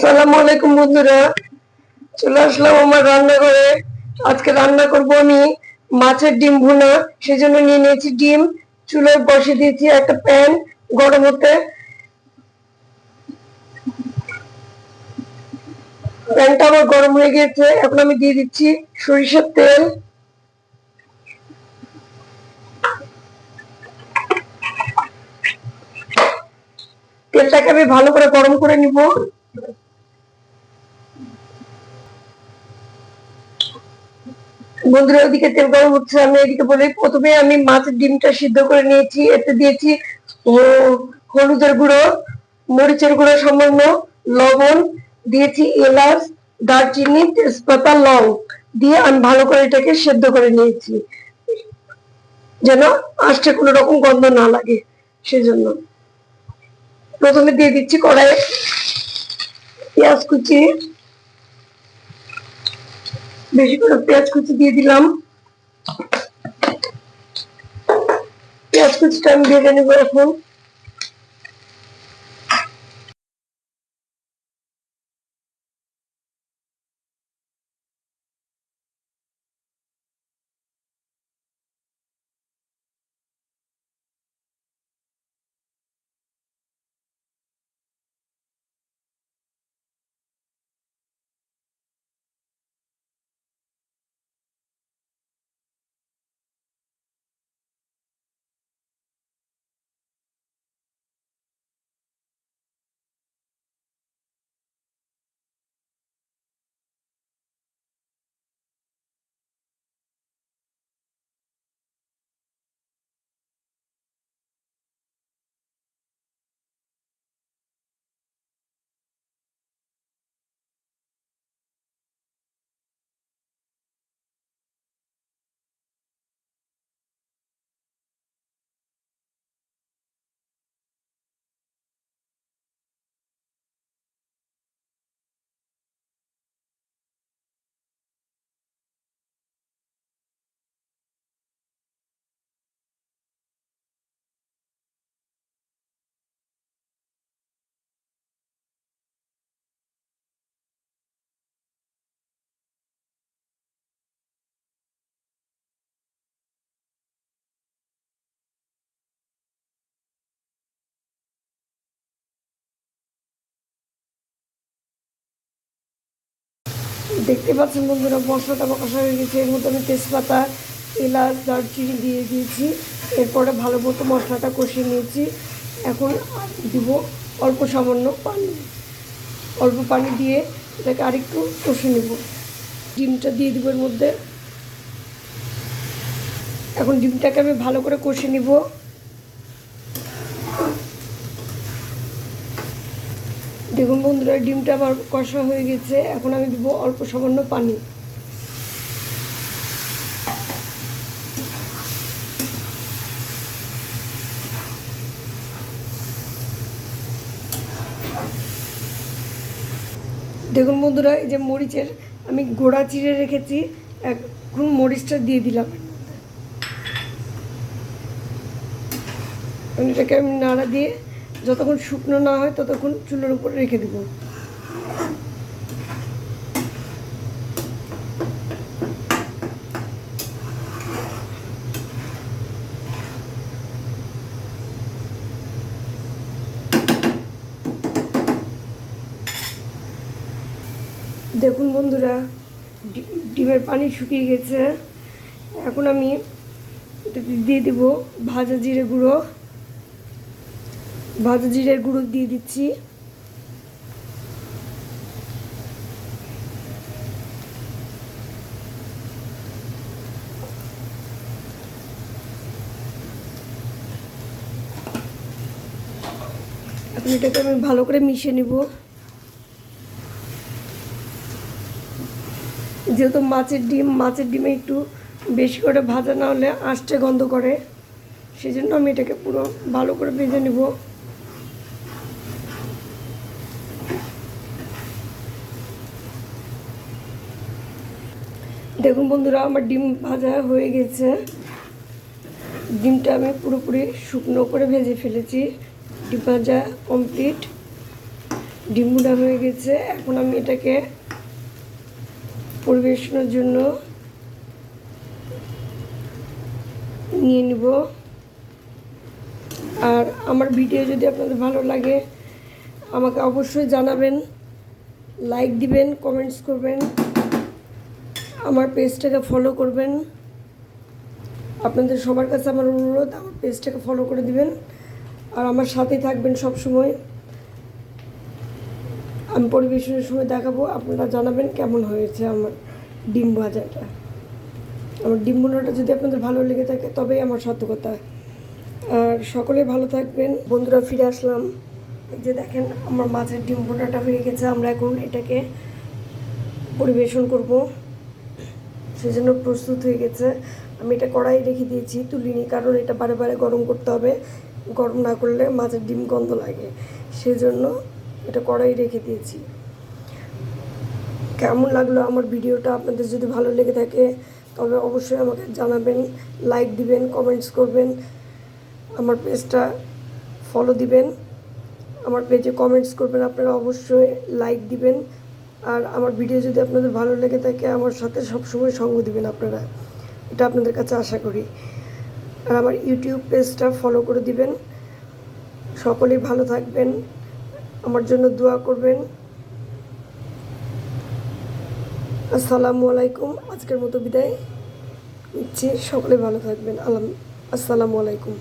আসসালামু আলাইকুম বন্ধুরা। চলে আসলাম আমার রান্নাঘরে। আজকে রান্না করব আমি মাছের ডিম ভুনা। সেজন্য নিয়ে নিয়েছি ডিম। চুলায় বসে দিয়েছি একটা প্যান গরম হতে। প্যানটা আমার গরম হয়ে গেছে এখন আমি দিয়ে দিচ্ছি সরিষার তেল। তেলটাকে আমি ভালো করে গরম করে নিব। বন্ধুরা, ওদিকে তেল গরম হচ্ছে, আমি এদিকে বলি প্রথমে আমি মাছের ডিমটা সিদ্ধ করে নিয়েছি, এতে দিয়েছি হলুদের গুঁড়ো, মরিচের গুঁড়ো সামান্য, লবণ, দিয়েছি এলাচ, দারচিনি, তেজপাতা, লং, দিয়ে আমি ভালো করে এটাকে সেদ্ধ করে নিয়েছি, যেন আঁচটা কোনো রকম গন্ধ না লাগে, সেজন্য। প্রথমে দিয়ে দিচ্ছি কড়াইয়ে পেঁয়াজ কুচি বেশি করে পেঁয়াজ কুচি দিয়ে দিলাম। পেঁয়াজ কুচিটা আমি ভেজে নেব এখন। দেখতে পাচ্ছেন বন্ধুরা, মশলাটা কষা হয়ে গেছে। এর মধ্যে আমি তেজপাতা, এলাচ, দারচিনি দিয়ে দিয়েছি। এরপরে ভালো মতো মশলাটা কষিয়ে নিয়েছি। এখন দিব অল্প সামান্য পানি। অল্প পানি দিয়ে এটাকে আরেকটু কষে নেব। ডিমটা দিয়ে দিব এর মধ্যে। এখন ডিমটাকে আমি ভালো করে কষে নিব। দেখুন বন্ধুরা, ডিমটা আমার কষা হয়ে গেছে। এখন আমি দিব অল্প সামান্য পানি। দেখুন বন্ধুরা, এই যে মরিচের আমি গোড়া চিড়ে রেখেছি, এখন মরিচটা দিয়ে দিলাম। এটাকে আমি নাড়া দিয়ে যতক্ষণ শুকনো না হয় ততক্ষণ চুলের উপরে রেখে দেব। দেখুন বন্ধুরা ডিমের পানি শুকিয়ে গেছে। এখন আমি দিয়ে দিব ভাজা জিরে গুঁড়ো। ভাজা জিরের গুঁড়ো দিয়ে দিচ্ছি। এখন এটাকে আমি ভালো করে মিশিয়ে নিব। যেহেতু মাছের ডিম, মাছের ডিমে একটু বেশি করে ভাজা না হলে আঁশটে গন্ধ করে সেই জন্য আমি এটাকে পুরো ভালো করে ভেজে নেব। দেখুন বন্ধুরা, আমার ডিম ভাজা হয়ে গেছে। ডিমটা আমি পুরোপুরি শুকনো করে ভেজে ফেলেছি। ডিম ভাজা কমপ্লিট ডিমগুলা হয়ে গেছে। এখন আমি এটাকে পরিবেশনের জন্য নিয়ে নিব। আর আমার ভিডিও যদি আপনাদের ভালো লাগে, আমাকে অবশ্যই জানাবেন। লাইক দিবেন, কমেন্টস করবেন। আমার পেজটাকে ফলো করবেন। আপনাদের সবার কাছে আমার অনুরোধ, আমার পেজটাকে ফলো করে দিবেন। আর আমার সাথে থাকবেন সব সময় আমি পরিবেশনের সময় দেখাবো, আপনারা জানাবেন কেমন হয়েছে আমার ডিম ভাজাটা আমার ডিম বোনাটা যদি আপনাদের ভালো লেগে থাকে, তবেই আমার সার্থকতা। আর সকলে ভালো থাকবেন। বন্ধুরা, ফিরে আসলাম। যে দেখেন, আমার মাছের ডিম বোনাটা হয়ে গেছে। আমরা এখন এটাকে পরিবেশন করব। সেজন্য প্রস্তুত হয়ে গেছে। আমি এটা কড়াই রেখে দিয়েছি, তুলিনি, কারণ এটা বারে বারে গরম করতে হবে। গরম না করলে মাছের ডিম গন্ধ লাগে। সেজন্য এটা কড়াই রেখে দিয়েছি। কেমন লাগল আমার ভিডিওটা? আপনাদের যদি ভালো লেগে থাকে, তবে অবশ্যই আমাকে জানাবেন, লাইক দিবেন, কমেন্টস করবেন। আমার পেজটা ফলো দিবেন। আমার পেজে কমেন্টস করবেন, আপনারা অবশ্যই লাইক দিবেন। আর আমার ভিডিও যদি আপনাদের ভালো লেগে থাকে, আমার সাথে সবসময় সঙ্গ দিবেন আপনারা। এটা আপনাদের কাছে আশা করি। আর আমার ইউটিউব পেজটা ফলো করে দিবেন। সকলেই ভালো থাকবেন। আমার জন্য দোয়া করবেন। আসসালামু আলাইকুম। আজকের মতো বিদায় নিচ্ছি। সকলে ভালো থাকবেন। আলাম আসসালামু আলাইকুম।